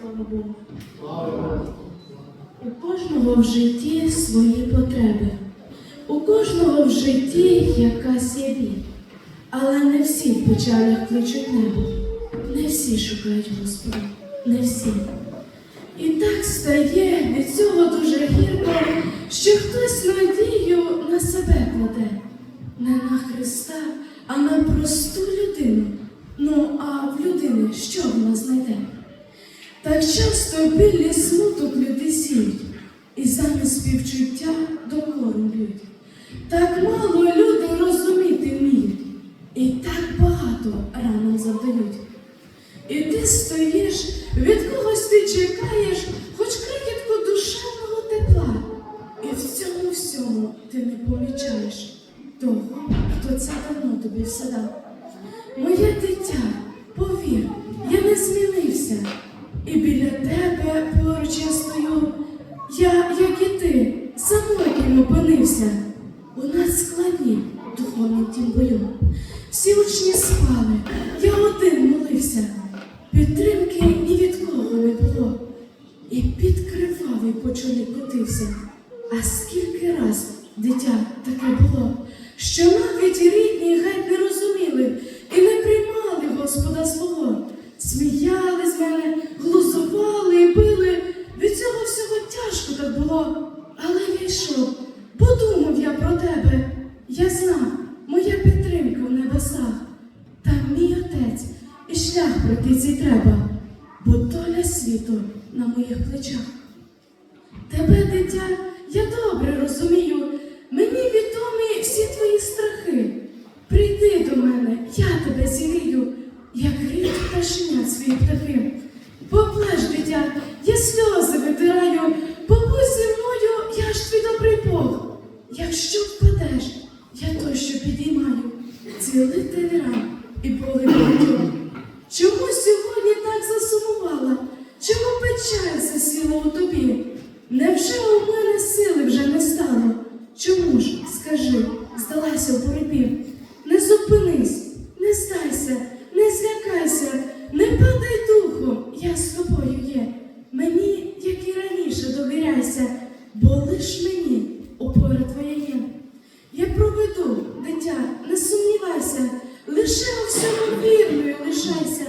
Слава Богу. У кожного в житті свої потреби. У кожного в житті якась є біль. Але не всі в печалях кличуть небо. Не всі шукають Господа. Не всі. І так стає від цього дуже гірко, що хтось надію на себе кладе. Не на Христа, а на просту людину. Ну, а в людини що вона знайде? Так часто білі смуток люди і замість співчуття докору. Так мало люди розуміти вміють, і так багато ранам завдають. І ти стоїш, від когось ти чекаєш, хоч крихітку душевного тепла. І в цьому всьому ти не помічаєш того, хто це давно тобі все дав. Моє дитя, повір, я не змінився. Опинився. У нас складні духовні тім бою. Всі учні спали, я один молився. Підтримки ні від кого не було. І під кривавий почали котився. А скільки раз дитя таке було, що навіть рідні геть не розуміли і не приймали Господа свого. Сміяли з мене, глузували і били. Від цього всього тяжко так було. Але я йшов, подумав я про тебе. Я знав, моя підтримка в небесах. Та мій отець і шлях пройти цей треба, бо доля світу на моїх плечах. Тебе, дитя, я добре розумію. Мені відомі всі твої страхи. Прийди до мене, я тебе зігрію, як гріють пташенят свої птахи. Поплеш, дитя, я сльози витираю, побудь зі мною, я ж твій добрий Бог. Якщо впадеш, я то, що підіймаю, цілитель ран і багатьох. Чому сьогодні так засумувала? Чому печаль засіла у тобі? Невже у мене сили вже не стало? Чому ж, скажи, здалася в боротьбі? Не зупинись, не здайся, не злякайся, не падай духом, я з тобою є. Мені, як і раніше, довіряйся, бо лиш мені опора твоя покайся, лише у всьому вірною лишайся.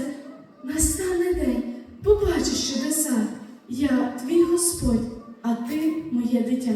Настане день, побачиш чудеса. Я твій Господь, а ти моє дитя.